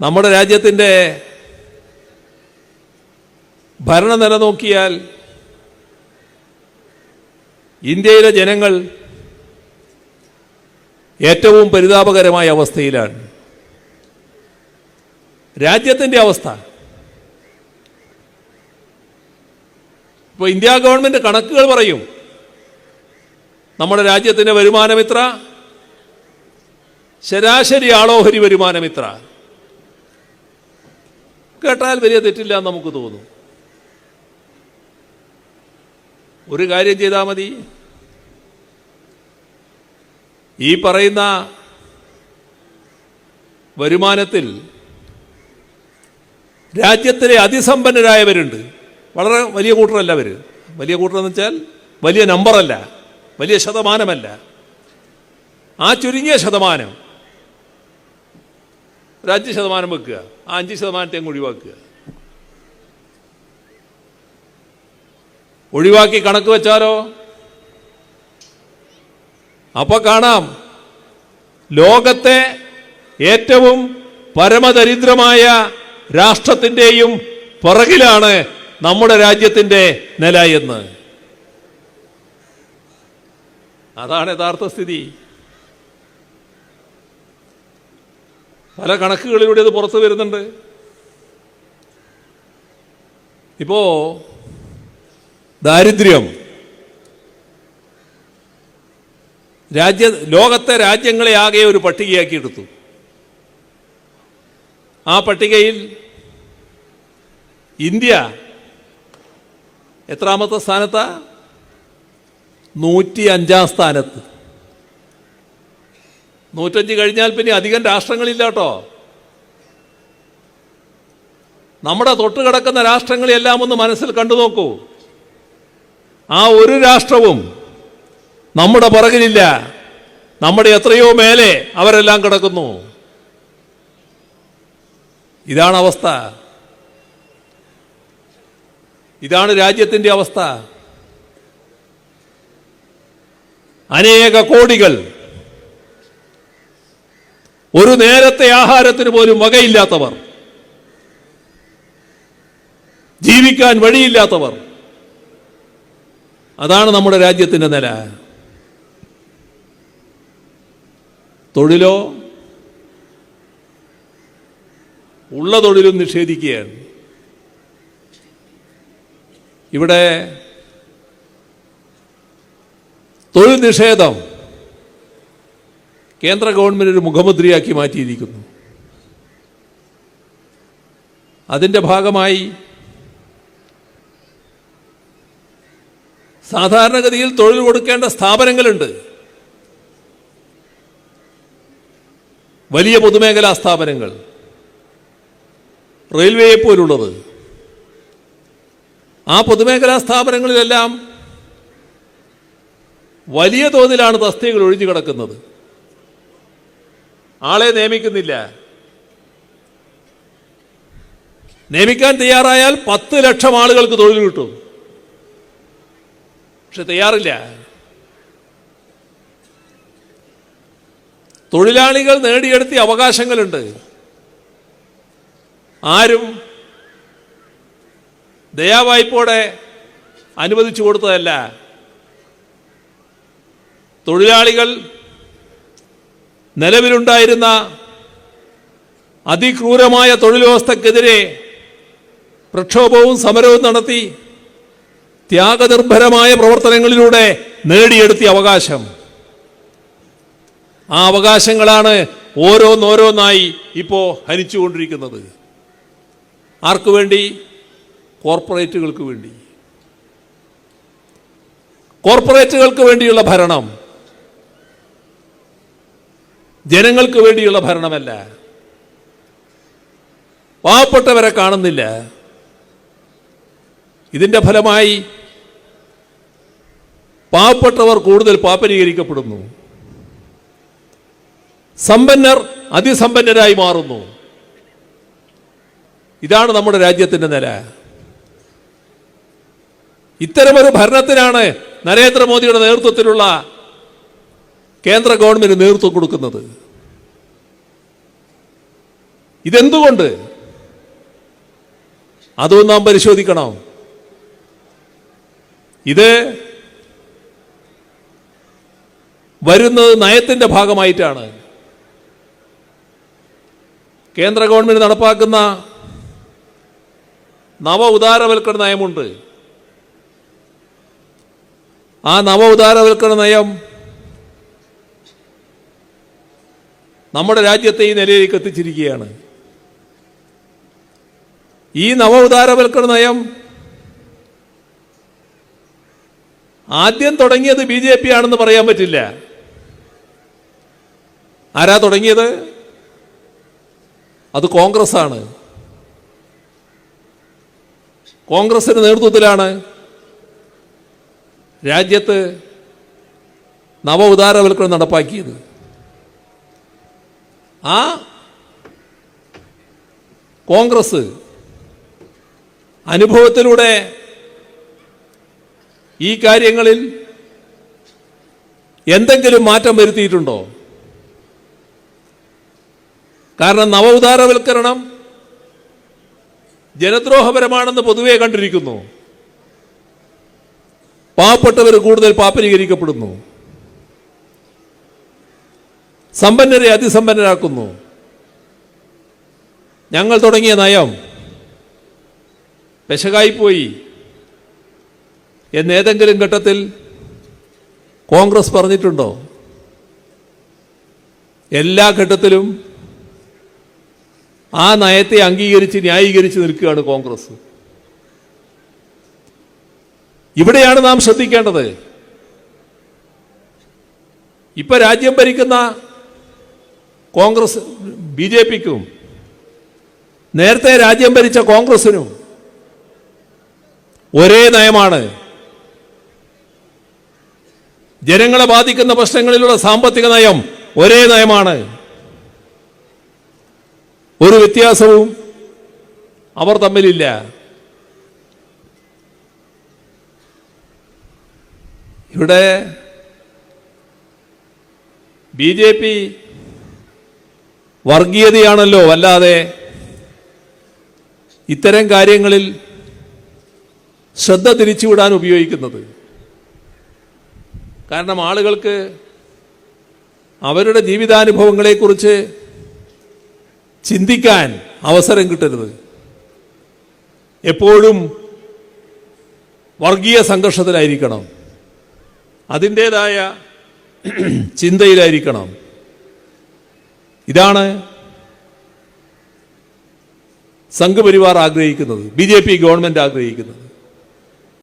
നമ്മുടെ രാജ്യത്തിന്റെ ഭരണനില നോക്കിയാൽ ഇന്ത്യയിലെ ജനങ്ങൾ ഏറ്റവും പരിതാപകരമായ അവസ്ഥയിലാണ്. രാജ്യത്തിന്റെ അവസ്ഥ. ഇപ്പോൾ ഇന്ത്യ ഗവൺമെന്റ് കണക്കുകൾ പറയും. നമ്മുടെ രാജ്യത്തിന്റെ വരുമാനം ഇത്ര ശരാശരി ആളോഹരി വരുമാനം ഇത്ര കേട്ടാൽ വലിയ തെറ്റില്ല എന്ന് നമുക്ക് തോന്നും. ഒരു കാര്യം ചെയ്താൽ മതി. ഈ പറയുന്ന വരുമാനത്തിൽ രാജ്യത്തിലെ അതിസമ്പന്നരായവരുണ്ട്. വളരെ വലിയ കൂട്ടരല്ല അവർ വലിയ കൂട്ടരെന്ന് വെച്ചാൽ വലിയ നമ്പറല്ല വലിയ ശതമാനമല്ല. ആ ചുരുങ്ങിയ ശതമാനം ഒരു അഞ്ച് ശതമാനം വെക്കുക. ആ അഞ്ച് ശതമാനത്തെ അങ്ങ് ഒഴിവാക്കുക. ഒഴിവാക്കി കണക്ക് വെച്ചാലോ? അപ്പൊ കാണാം. ലോകത്തെ ഏറ്റവും പരമദരിദ്രമായ രാഷ്ട്രത്തിന്റെയും പുറകിലാണ് നമ്മുടെ രാജ്യത്തിന്റെ നില എന്ന്. അതാണ് യഥാർത്ഥ സ്ഥിതി. പല കണക്കുകളിലൂടെ അത് പുറത്ത് വരുന്നുണ്ട്. ഇപ്പോ ദാരിദ്ര്യം. രാജ്യ ലോകത്തെ രാജ്യങ്ങളെ ആകെ ഒരു പട്ടികയാക്കി എടുത്തു. ആ പട്ടികയിൽ ഇന്ത്യ എത്രാമത്തെ സ്ഥാനത്താ? നൂറ്റി അഞ്ചാം സ്ഥാനത്ത്. നൂറ്റഞ്ച് കഴിഞ്ഞാൽ പിന്നെ അധികം രാഷ്ട്രങ്ങളില്ല കേട്ടോ. നമ്മുടെ തൊട്ട് കിടക്കുന്ന രാഷ്ട്രങ്ങളെല്ലാം ഒന്ന് മനസ്സിൽ കണ്ടു നോക്കൂ. ആ ഒരു രാഷ്ട്രവും നമ്മുടെ പുറകിലില്ല. നമ്മുടെ എത്രയോ മേലെ അവരെല്ലാം കിടക്കുന്നു. ഇതാണ് അവസ്ഥ. ഇതാണ് രാജ്യത്തിന്റെ അവസ്ഥ. അനേക കോടികൾ ഒരു നേരത്തെ ആഹാരത്തിന് പോലും വകയില്ലാത്തവർ. ജീവിക്കാൻ വഴിയില്ലാത്തവർ. അതാണ് നമ്മുടെ രാജ്യത്തിന്റെ നില. തൊഴിലോ? ഉള്ള തൊഴിലും നിഷേധിക്കുകയാണ്. ഇവിടെ തൊഴിൽ നിഷേധം. കേന്ദ്ര ഗവൺമെന്റ് ഒരു മുഖമുദ്രയാക്കി മാറ്റിയിരിക്കുന്നു. അതിന്റെ ഭാഗമായി സാധാരണഗതിയിൽ തൊഴിൽ കൊടുക്കേണ്ട സ്ഥാപനങ്ങളുണ്ട്. വലിയ പൊതുമേഖലാ സ്ഥാപനങ്ങൾ. റെയിൽവേയെ പോലുള്ളത്. ആ പൊതുമേഖലാ സ്ഥാപനങ്ങളിലെല്ലാം വലിയ തോതിലാണ് തസ്തികകൾ ഒഴിഞ്ഞു കിടക്കുന്നത്. ആളെ നിയമിക്കുന്നില്ല. നിയമിക്കാൻ തയ്യാറായാൽ പത്ത് ലക്ഷം ആളുകൾക്ക് തൊഴിൽ കിട്ടും. പക്ഷെ തയ്യാറില്ല. തൊഴിലാളികൾ നേടിയെടുത്തിയ അവകാശങ്ങളുണ്ട്. ആരും ദയാവായ്പോടെ അനുവദിച്ചു കൊടുത്തതല്ല. തൊഴിലാളികൾ നിലവിലുണ്ടായിരുന്ന അതിക്രൂരമായ തൊഴിൽ വ്യവസ്ഥക്കെതിരെ പ്രക്ഷോഭവും സമരവും നടത്തി ത്യാഗനിർഭരമായ പ്രവർത്തനങ്ങളിലൂടെ നേടിയെടുത്തിയ അവകാശം. ആ അവകാശങ്ങളാണ് ഓരോന്നോരോന്നായി ഇപ്പോൾ ഹനിച്ചുകൊണ്ടിരിക്കുന്നത്. ആർക്കു വേണ്ടി? കോർപ്പറേറ്റുകൾക്ക് വേണ്ടി. കോർപ്പറേറ്റുകൾക്ക് വേണ്ടിയുള്ള ഭരണം. ജനങ്ങൾക്ക് വേണ്ടിയുള്ള ഭരണമല്ല. പാവപ്പെട്ടവരെ കാണുന്നില്ല. ഇതിന്റെ ഫലമായി പാവപ്പെട്ടവർ കൂടുതൽ പാപ്പരീകരിക്കപ്പെടുന്നു സമ്പന്നർ അതിസമ്പന്നരായി മാറുന്നു. ഇതാണ് നമ്മുടെ രാജ്യത്തിന്റെ നില. ഇത്തരമൊരു ഭരണത്തിനാണ് നരേന്ദ്രമോദിയുടെ നേതൃത്വത്തിലുള്ള കേന്ദ്ര ഗവൺമെന്റ് നേതൃത്വം കൊടുക്കുന്നത്. ഇതെന്തുകൊണ്ട്? അതും നാം പരിശോധിക്കണം. ഇത് വരുന്നത് നയത്തിന്റെ ഭാഗമായിട്ടാണ്. കേന്ദ്ര ഗവൺമെന്റ് നടപ്പാക്കുന്ന നവ ഉദാരവൽക്കരണ നയമുണ്ട്. ആ നവ ഉദാരവൽക്കരണ നയം നമ്മുടെ രാജ്യത്തെ ഈ നിലയിലേക്ക് എത്തിച്ചിരിക്കുകയാണ്. ഈ നവ ഉദാരവൽക്കരണ നയം ആദ്യം തുടങ്ങിയത് ബി ജെ പി ആണെന്ന് പറയാൻ പറ്റില്ല. ആരാ തുടങ്ങിയത്? അത് കോൺഗ്രസ് ആണ് കോൺഗ്രസിന്റെ നേതൃത്വത്തിലാണ് രാജ്യത്ത് നവ ഉദാരവൽക്കരണം നടപ്പാക്കിയത്. ആ? കോൺഗ്രസ് അനുഭവത്തിലൂടെ ഈ കാര്യങ്ങളിൽ എന്തെങ്കിലും മാറ്റം വരുത്തിയിട്ടുണ്ടോ? കാരണം നവ ഉദാരവൽക്കരണം ജനദ്രോഹപരമാണെന്ന് പൊതുവെ കണ്ടിരിക്കുന്നു. പാവപ്പെട്ടവർ കൂടുതൽ പാപ്പരീകരിക്കപ്പെടുന്നു സമ്പന്നരെ അതിസമ്പന്നരാക്കുന്നു. ഞങ്ങൾ തുടങ്ങിയ നയം പെശകായിപ്പോയി. എന്നേതെങ്കിലും ഘട്ടത്തിൽ കോൺഗ്രസ് പറഞ്ഞിട്ടുണ്ടോ? എല്ലാ ഘട്ടത്തിലും ആ നയത്തെ അംഗീകരിച്ച് ന്യായീകരിച്ച് നിൽക്കുകയാണ് കോൺഗ്രസ്. ഇവിടെയാണ് നാം ശ്രദ്ധിക്കേണ്ടത്. ഇപ്പൊ രാജ്യം ഭരിക്കുന്ന കോൺഗ്രസ് ബി ജെ പിക്കും നേരത്തെ രാജ്യം ഭരിച്ച കോൺഗ്രസിനും ഒരേ നയമാണ് ജനങ്ങളെ ബാധിക്കുന്ന പ്രശ്നങ്ങളിലുള്ള സാമ്പത്തിക നയം ഒരേ നയമാണ്. ഒരു വ്യത്യാസവും അവർ തമ്മിലില്ല. ഇവിടെ ബി ജെ പി വർഗീയതയാണല്ലോ അല്ലാതെ ഇത്തരം കാര്യങ്ങളിൽ ശ്രദ്ധ തിരിച്ചുവിടാൻ ഉപയോഗിക്കുന്നത്. കാരണം ആളുകൾക്ക് അവരുടെ ജീവിതാനുഭവങ്ങളെക്കുറിച്ച് ചിന്തിക്കാൻ അവസരം കിട്ടരുത്. എപ്പോഴും വർഗീയ സംഘർഷത്തിലായിരിക്കണം. അതിന്റേതായ ചിന്തയിലായിരിക്കണം. ഇതാണ് സംഘപരിവാർ ആഗ്രഹിക്കുന്നത്. ബി ജെ പി ഗവൺമെന്റ് ആഗ്രഹിക്കുന്നത്.